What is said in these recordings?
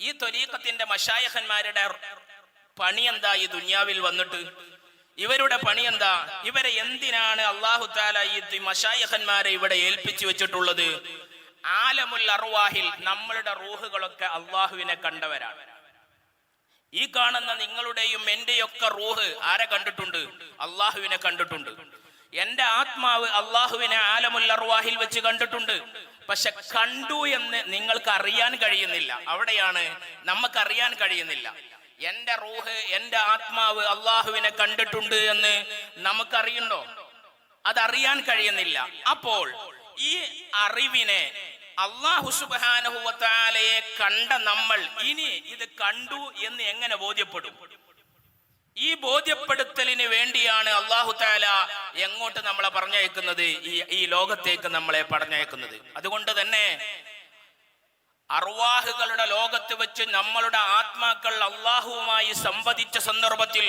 ഈ തൊലീഖത്തിന്റെ മഷായഹന്മാരുടെ പണി എന്താ ഈ ദുനിയാവിൽ വന്നിട്ട്? ഇവരുടെ പണി എന്താ? ഇവരെ എന്തിനാണ് അള്ളാഹു താല ഈ മഷായഹന്മാരെ ഇവിടെ ഏൽപ്പിച്ചു വെച്ചിട്ടുള്ളത്? ആലമുൽ അറുവാഹിൽ നമ്മളുടെ റൂഹുകളൊക്കെ അള്ളാഹുവിനെ കണ്ടവരാണ്. ഈ കാണുന്ന നിങ്ങളുടെയും എന്റെയൊക്കെ റൂഹ് ആരെ കണ്ടിട്ടുണ്ട്? അള്ളാഹുവിനെ കണ്ടിട്ടുണ്ട്. എന്റെ ആത്മാവ് അള്ളാഹുവിനെ ആലമുൽ അർവാഹിൽ വെച്ച് കണ്ടിട്ടുണ്ട്. പക്ഷെ കണ്ടു എന്ന് നിങ്ങൾക്ക് അറിയാൻ കഴിയുന്നില്ല. അവിടെയാണ് നമുക്ക് അറിയാൻ കഴിയുന്നില്ല. എന്റെ റൂഹ് എന്റെ ആത്മാവ് അള്ളാഹുവിനെ കണ്ടിട്ടുണ്ട് എന്ന് നമുക്കറിയണ്ടോ? അതറിയാൻ കഴിയുന്നില്ല. അപ്പോൾ ഈ അറിവിനെ അള്ളാഹു സുബാനഹുവത്താലയെ കണ്ട നമ്മൾ ഇനി ഇത് കണ്ടു എന്ന് എങ്ങനെ ബോധ്യപ്പെടും? ഈ ബോധ്യപ്പെടുത്തലിന് വേണ്ടിയാണ് അള്ളാഹു താല എങ്ങോട്ട് നമ്മളെ പറഞ്ഞയക്കുന്നത്? ഈ ഈ ലോകത്തേക്ക് നമ്മളെ പറഞ്ഞയക്കുന്നത്. അതുകൊണ്ട് തന്നെ അർവാഹുകളുടെ ലോകത്ത് വെച്ച് നമ്മളുടെ ആത്മാക്കൾ അള്ളാഹുവുമായി സംവദിച്ച സന്ദർഭത്തിൽ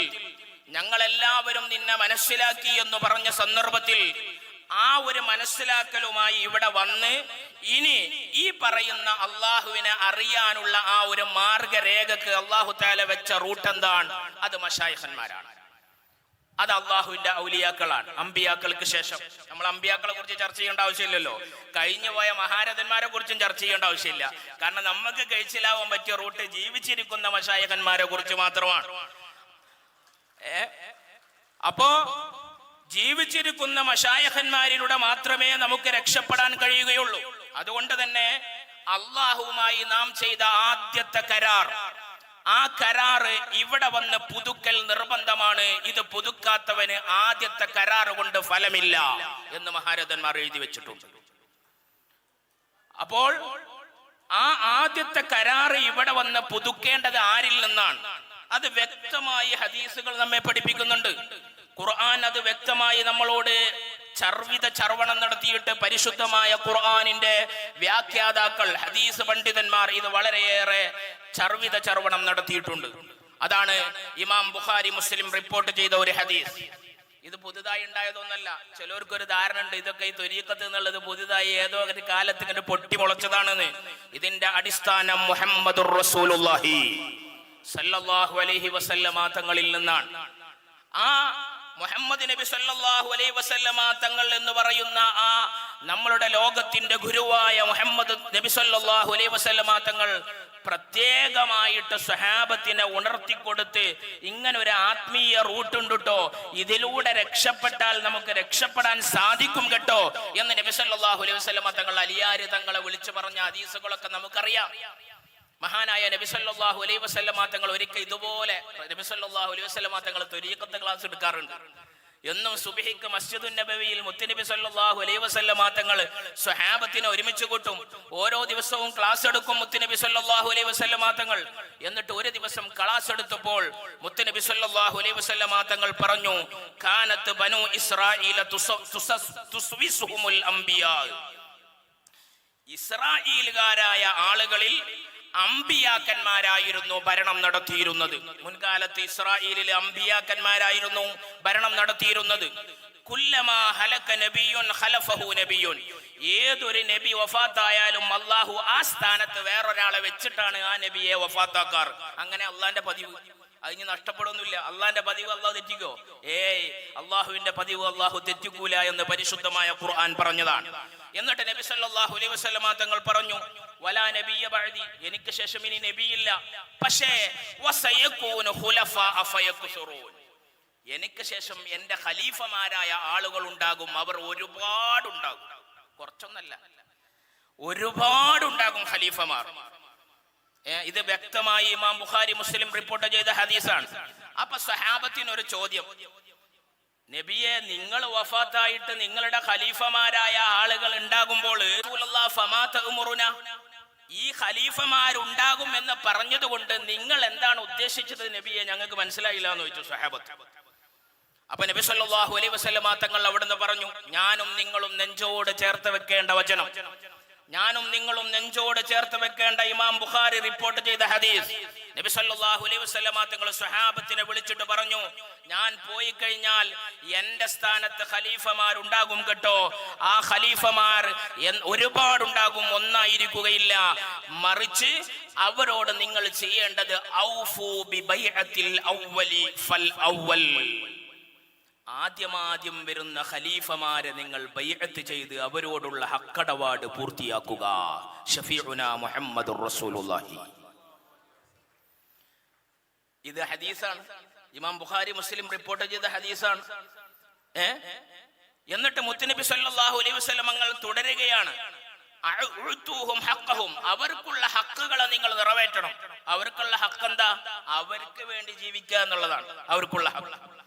ഞങ്ങളെല്ലാവരും നിന്നെ മനസ്സിലാക്കി എന്ന് പറഞ്ഞ സന്ദർഭത്തിൽ ആ ഒരു മനസ്സിലാക്കലുമായി ഇവിടെ വന്ന് ഇനി ഈ പറയുന്ന അള്ളാഹുവിനെ അറിയാനുള്ള ആ ഒരു മാർഗരേഖക്ക് അള്ളാഹു താല വെച്ച റൂട്ട് എന്താണ്? അത് മഷായഹന്മാരാണ് അത് അള്ളാഹുവിന്റെ ഔലിയാക്കളാണ് അമ്പിയാക്കൾക്ക് ശേഷം. നമ്മൾ അമ്പിയാക്കളെ കുറിച്ച് ചർച്ച ചെയ്യേണ്ട ആവശ്യമില്ലല്ലോ. കഴിഞ്ഞു പോയ മഹാരഥന്മാരെ കുറിച്ചും ചർച്ച ചെയ്യേണ്ട ആവശ്യമില്ല. കാരണം നമുക്ക് കഴിച്ചിലാവാൻ പറ്റിയ റൂട്ട് ജീവിച്ചിരിക്കുന്ന മഷായകന്മാരെ കുറിച്ച് മാത്രമാണ്. ഏ? അപ്പോ ജീവിച്ചിരിക്കുന്ന മഷായഹന്മാരിലൂടെ മാത്രമേ നമുക്ക് രക്ഷപ്പെടാൻ കഴിയുകയുള്ളൂ. അതുകൊണ്ട് തന്നെ അള്ളാഹുവുമായി നാം ചെയ്ത ആദ്യത്തെ കരാർ. ആ കരാറ് ഇവിടെ വന്ന് പുതുക്കൽ നിർബന്ധമാണ്. ഇത് പുതുക്കാത്തവന് ആദ്യത്തെ കരാറ് കൊണ്ട് ഫലമില്ല എന്ന് മഹാരഥന്മാർ എഴുതി വെച്ചിട്ടുണ്ട്. അപ്പോൾ ആ ആദ്യത്തെ കരാറ് ഇവിടെ വന്ന് പുതുക്കേണ്ടത് ആരിൽ നിന്നാണ്? അത് വ്യക്തമായി ഹദീസുകൾ നമ്മെ പഠിപ്പിക്കുന്നുണ്ട്. ഖുർആൻ അത് വ്യക്തമായി നമ്മളോട് ചർവിത ചർവണം നടത്തിയിട്ട് പരിശുദ്ധമായ ഖുർആാനിന്റെ വ്യാഖ്യാതാക്കൾ ഹദീസ് പണ്ഡിതന്മാർ ഇത് വളരെയേറെ ചർവിത ചർവണം നടത്തിയിട്ടുണ്ട്. അതാണ് ഇമാം ബുഖാരി മുസ്ലിം റിപ്പോർട്ട് ചെയ്ത ഒരു ഹദീസ്. ഇത് പുതുതായി ഉണ്ടായതൊന്നല്ല. ചിലർക്ക് ഒരു ധാരണ ഉണ്ട് ഇതൊക്കെ ഈ തൊരീക്കത്ത് എന്നുള്ളത് പുതുതായി ഏതോ ഒരു കാലത്ത് ഇങ്ങനെ പൊട്ടി മുളച്ചതാണെന്ന്. ഇതിന്റെ അടിസ്ഥാനം മുഹമ്മദ് റസൂലുള്ളാഹി അലൈഹി വസല്ലമ തങ്ങളിൽ നിന്നാണ്. ആ മുഹമ്മദ് നബി സല്ലാഹു അലൈ വസല്ലമ തങ്ങൾ എന്ന് പറയുന്ന ആ നമ്മളുടെ ലോകത്തിന്റെ ഗുരുവായ മുഹമ്മദ് നബി സല്ലാഹു അലൈ വസല്ലമ തങ്ങൾ പ്രത്യേകമായിട്ട് സ്വഹാബത്തിനെ ഉണർത്തിക്കൊടുത്ത് ഇങ്ങനെ ഒരു ആത്മീയ റൂട്ട് ഉണ്ട് കേട്ടോ ഇതിലൂടെ രക്ഷപ്പെട്ടാൽ നമുക്ക് രക്ഷപ്പെടാൻ സാധിക്കും കേട്ടോ എന്ന് നബി സല്ലല്ലാഹു അലൈഹി വസല്ലമ തങ്ങൾ അലിയാര് തങ്ങളെ വിളിച്ചു പറഞ്ഞ ഹദീസുകളൊക്കെ നമുക്കറിയാം. മഹാനായ നബി അലൈ അലൈഹി വസല്ലമ തങ്ങൾ ഒരിക്കൽ ഇതുപോലെ നബി സല്ലല്ലാഹു അലൈഹി വസല്ലമ തങ്ങൾ ത്വരീഖത്ത് ക്ലാസ് എടുക്കാറുണ്ട്. എന്നും സുബിഹിക്ക് മസ്ജിദുൻ നബവിയിൽ മുത്തുനബി സല്ലാഹു അലൈ വസല്ലമ തങ്ങൾ സ്വഹാബത്തിനെ ഒരുമിച്ച് കൂട്ടും. ഓരോ ദിവസവും ക്ലാസ് എടുക്കും മുത്തുനബി സല്ലാഹു അലൈ വസല്ലമ തങ്ങൾ. എന്നിട്ട് ഒരു ദിവസം ക്ലാസ് എടുത്തപ്പോൾ മുത്തുനബി സല്ലാഹു അലൈ വസല്ലമ തങ്ങൾ പറഞ്ഞു കാനത്ത് ബനു ഇസ്രായീല ഇസ്രായേലുകാരായ ആളുകളിൽ അമ്പിയാക്കന്മാരായിരുന്നു ഭരണം നടത്തിയിരുന്നത്. മുൻകാലത്ത് ഇസ്രായേലിലെ അമ്പിയാക്കന്മാരായിരുന്നു ഭരണം നടത്തിയിരുന്നത്. ഹലക നബിയുൻ നബിയുൻ. ഏതൊരു നബി വഫാത്തായാലും അള്ളാഹു ആ സ്ഥാനത്ത് വേറൊരാളെ വെച്ചിട്ടാണ് ആ നബിയെ വഫാത്താക്കാർ അങ്ങനെ അള്ളാന്റെ പതിവ്. അതിന് നഷ്ടപ്പെടുന്നില്ല. അള്ളാന്റെ പതിവ് അള്ളാഹു തെറ്റിക്കോ? ഏയ് അള്ളാഹുവിന്റെ പതിവ് അള്ളാഹു തെറ്റിക്കൂല എന്ന് പരിശുദ്ധമായ ഖുർആൻ പറഞ്ഞതാണ്. എന്നിട്ട് നബി സല്ലാഹു അലൈഹി വസല്ലമ തങ്ങൾ പറഞ്ഞു വലാ നബിയ ബഅദി. എനിക്ക് ശേഷം ഇനി നബിയില്ല. പക്ഷേ വസയകൂനു ഖുലഫ ഫയക്സുറൂൻ എനിക്ക് ശേഷം എന്റെ ഖലീഫമാരായ ആളുകൾ ഉണ്ടാകും അവർ ഒരുപാടുണ്ടാകും. കുറച്ചൊന്നല്ല. ഒരുപാടുണ്ടാകും ഖലീഫമാർ. ഇത് വ്യക്തമായി ഇമാം ബുഖാരി മുസ്ലിം റിപ്പോർട്ട് ചെയ്ത ഹദീസാണ്. അപ്പൊ സഹാബത്തിന് ഒരു ചോദ്യം. നബിയെ നിങ്ങൾ വഫാത്തായിട്ട് നിങ്ങളുടെ ഖലീഫമാരായ ആളുകൾ ഉണ്ടാകുമ്പോൾ? ഈ ഖലീഫമാരുണ്ടാകും എന്ന് പറഞ്ഞതുകൊണ്ട് നിങ്ങൾ എന്താണ് ഉദ്ദേശിച്ചത് നബിയെ? ഞങ്ങൾക്ക് മനസ്സിലായില്ല എന്ന് ചോദിച്ചു സഹാബത്ത് അപ്പൊ നബി സല്ലാഹു അലൈ വസല്ലമ തങ്ങൾ അവിടുന്ന് പറഞ്ഞു ഞാനും നിങ്ങളും നെഞ്ചോട് ചേർത്ത് വെക്കേണ്ട വചനം. ഞാനും നിങ്ങളും നെഞ്ചോട് ചേർത്ത് വെക്കേണ്ട ഇമാം ബുഖാരി റിപ്പോർട്ട് ചെയ്ത ഹദീസ്. നബി സല്ലല്ലാഹു അലൈഹി വസല്ലമ തങ്ങൾ സ്വഹാബത്തിനെ വിളിച്ചിട്ട് പറഞ്ഞു ഞാൻ പോയി കഴിഞ്ഞാൽ എന്റെ സ്ഥാനത്ത് ഖലീഫമാർ ഉണ്ടാകും കേട്ടോ. ആ ഖലീഫമാർ ഒരുപാടുണ്ടാകും ഒന്നായിരിക്കുകയില്ല. മറിച്ച് അവരോട് നിങ്ങൾ ചെയ്യേണ്ടത് ബി ബൈഅത്തിൽ ഫൽ ആദ്യമാദ്യം വരുന്ന ഖലീഫമാരെ നിങ്ങൾ ബൈഅത്ത് ചെയ്ത് അവരോടുള്ള ഹക്കടപാട് പൂർത്തിയാക്കുക. ഷഫീഉന മുഹമ്മദുർ റസൂലുള്ളാഹി. ഇത് ഹദീസാണ്. ഇമാം ബുഖാരി മുസ്ലിം റിപ്പോർട്ട് ചെയ്ത ഹദീസാണ്. ഏ? എന്നിട്ട് മുത്തുനബി സല്ലല്ലാഹു അലൈഹി വസല്ലം നിങ്ങൾ തുടരുകയാണ്. അവർക്കുള്ള ഹക്കുകളെ നിങ്ങൾ നിറവേറ്റണം. അവർക്കുള്ള ഹക്ക് എന്താ അവർക്ക് വേണ്ടി ജീവിക്കുക എന്നുള്ളതാണ്. അവർക്കുള്ള ഹക്ക്.